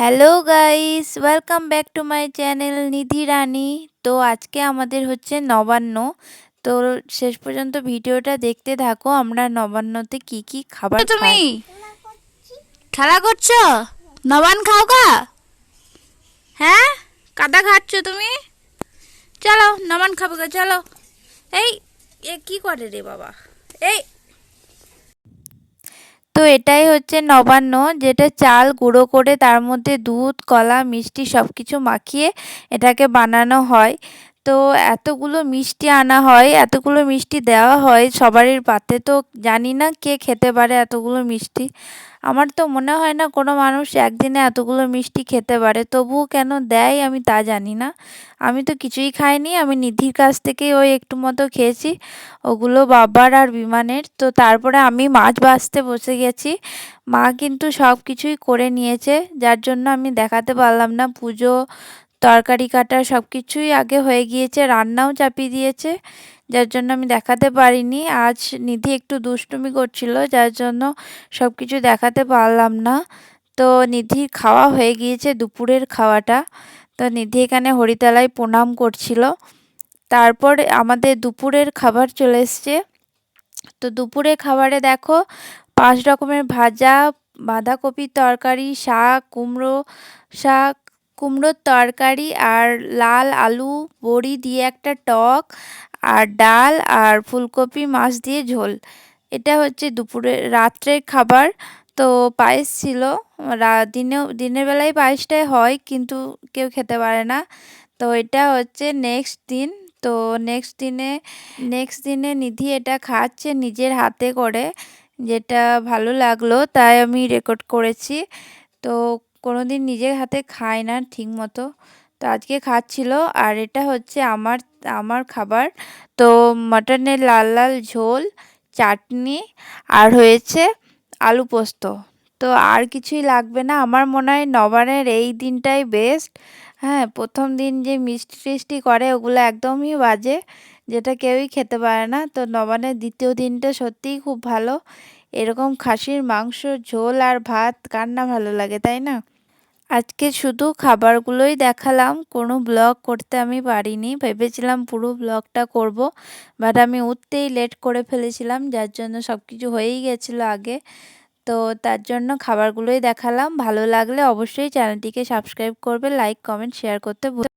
Hello guys welcome back to my channel Nidhi Rani তো আজকে আমাদের হচ্ছে নবান্ন। তো শেষ পর্যন্ত ভিডিওটা দেখতে থাকো। আমরা নবান্নতে কি কি খাবার তুমি খেলা করছ? নবান খাও গা। হ্যাঁ? কাদা খাচ্ছ তুমি? চলো নবান খাব গা চলো। এই এ কি করে রে বাবা? এই এটাই হচ্ছে নবান্ন, যেটা চাল গুঁড়ো করে তার মধ্যে দুধ, কলা, মিষ্টি সব কিছু মাখিয়ে এটাকে বানানো হয়। তো এতগুলো মিষ্টি আনা হয়, এতগুলো মিষ্টি দেওয়া হয়, সবারই পাতে তো জানি না কে খেতে পারে এতগুলো মিষ্টি। আমার তো মনে হয় না কোনো মানুষ একদিনে এতগুলো মিষ্টি খেতে পারে, তবুও কেন দেয় আমি তা জানি না। আমি তো কিছুই খাইনি, আমি নিধির কাছ থেকে ওই একটু মতো খেয়েছি, ওগুলো বাবার আর বিমানের। তো তারপরে আমি মাছ ভাজতে বসে গেছি, মা কিন্তু সব কিছুই করে নিয়েছে, যার জন্য আমি দেখাতে পারলাম না, পুজো তরকারি কাটা সব কিছুই আগে হয়ে গিয়েছে, রান্নাও চাপিয়ে দিয়েছে, যার জন্য আমি দেখাতে পারিনি। আজ নিধি একটু দুষ্টুমি করছিল, যার জন্য সব কিছু দেখাতে পারলাম না। তো নিধির খাওয়া হয়ে গিয়েছে, দুপুরের খাওয়াটা। তো নিধি এখানে হরিতলায় প্রণাম করছিল। তারপর আমাদের দুপুরের খাবার চলে এসছে। তো দুপুরে খাবারে দেখো, পাঁচ রকমের ভাজা, বাঁধাকপির তরকারি, শাক, কুমড়ো শাক কুমড়োর তরকারি আর লাল আলু বড়ি দিয়ে একটা টক আর ডাল আর ফুলকপি মাছ দিয়ে ঝোল। এটা হচ্ছে দুপুরে, রাত্রের খাবার। তো পায়েস ছিল। দিনেও দিনের বেলায় পায়েসটাই হয় কিন্তু কেউ খেতে পারে না। তো এটা হচ্ছে নেক্সট দিন। তো নেক্সট দিনে নেক্সট দিনে নিধি এটা খাচ্ছে নিজের হাতে করে, যেটা ভালো লাগল, তাই আমি রেকর্ড করেছি। তো কোনো দিন নিজের হাতে খায় না ঠিক মতো তো আজকে খাচ্ছিল আর এটা হচ্ছে আমার আমার খাবার। তো মাটনের লাল লাল ঝোল, চাটনি আর হয়েছে আলু পোস্ত। তো আর কিছুই লাগবে না। আমার মনে হয় নবানের এই দিনটাই বেস্ট হ্যাঁ প্রথম দিন যে মিষ্টি টিষ্টি করে ওগুলো একদমই বাজে, যেটা কেউই খেতে পারে না। তো নবানের দ্বিতীয় দিনটা সত্যিই খুব ভালো। এরকম খাসির মাংস, ঝোল আর ভাত, কার না ভালো লাগে, তাই না? আজকে শুধু খাবারগুলোই দেখালাম, কোনো ব্লগ করতে আমি পারিনি। ভেবেছিলাম পুরো ব্লগটা করব বাট আমি উঠতেই লেট করে ফেলেছিলাম, যার জন্য সব কিছু হয়েই গেছিল আগে। তো তার জন্য খাবারগুলোই দেখালাম, ভালো লাগলে অবশ্যই চ্যানেলটিকে সাবস্ক্রাইব করবে লাইক কমেন্ট শেয়ার করতে